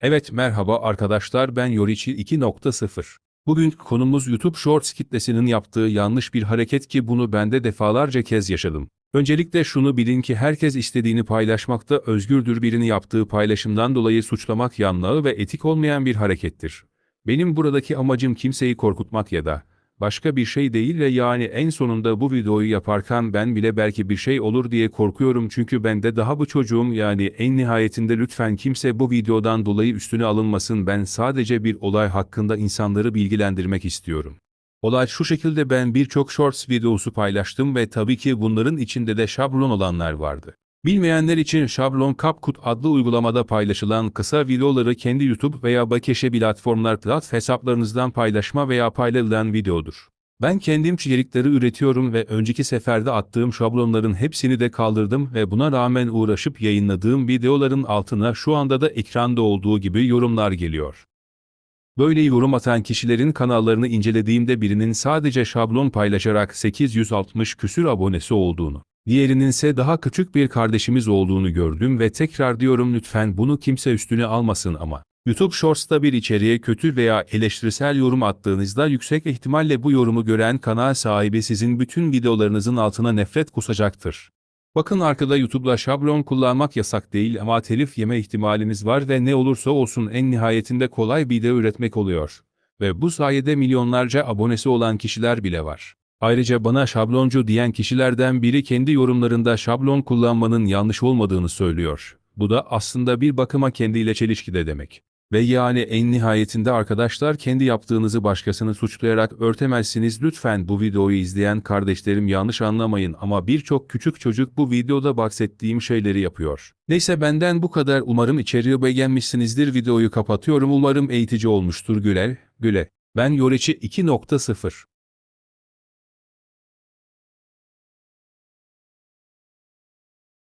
Evet merhaba arkadaşlar ben Yoriçi 2.0. Bugünkü konumuz YouTube Shorts kitlesinin yaptığı yanlış bir hareket ki bunu ben de defalarca kez yaşadım. Öncelikle şunu bilin ki herkes istediğini paylaşmakta özgürdür birini yaptığı paylaşımdan dolayı suçlamak yanlığı ve etik olmayan bir harekettir. Benim buradaki amacım kimseyi korkutmak ya da başka bir şey değil ve yani en sonunda bu videoyu yaparken ben bile belki bir şey olur diye korkuyorum çünkü ben de daha bu çocuğum yani en nihayetinde lütfen kimse bu videodan dolayı üstüne alınmasın ben sadece bir olay hakkında insanları bilgilendirmek istiyorum. Olay şu şekilde ben birçok shorts videosu paylaştım ve tabii ki bunların içinde de şablon olanlar vardı. Bilmeyenler için şablon CapCut adlı uygulamada paylaşılan kısa videoları kendi YouTube veya Bakeşe platformlar plat hesaplarınızdan paylaşma veya paylaşılan videodur. Ben kendim içerikleri üretiyorum ve önceki seferde attığım şablonların hepsini de kaldırdım ve buna rağmen uğraşıp yayınladığım videoların altına şu anda da ekranda olduğu gibi yorumlar geliyor. Böyle yorum atan kişilerin kanallarını incelediğimde birinin sadece şablon paylaşarak 860 küsür abonesi olduğunu, diğerinin ise daha küçük bir kardeşimiz olduğunu gördüm ve tekrar diyorum lütfen bunu kimse üstüne almasın ama. YouTube Shorts'ta bir içeriğe kötü veya eleştirisel yorum attığınızda yüksek ihtimalle bu yorumu gören kanal sahibi sizin bütün videolarınızın altına nefret kusacaktır. Bakın arkada YouTube'da şablon kullanmak yasak değil ama telif yeme ihtimaliniz var ve ne olursa olsun en nihayetinde kolay video üretmek oluyor. Ve bu sayede milyonlarca abonesi olan kişiler bile var. Ayrıca bana şabloncu diyen kişilerden biri kendi yorumlarında şablon kullanmanın yanlış olmadığını söylüyor. Bu da aslında bir bakıma kendiyle çelişkide demek. Ve yani en nihayetinde arkadaşlar kendi yaptığınızı başkasını suçlayarak örtemezsiniz lütfen bu videoyu izleyen kardeşlerim yanlış anlamayın ama birçok küçük çocuk bu videoda bahsettiğim şeyleri yapıyor. Neyse benden bu kadar umarım içeriği beğenmişsinizdir videoyu kapatıyorum umarım eğitici olmuştur güler, güle. Ben Yoreçi 2.0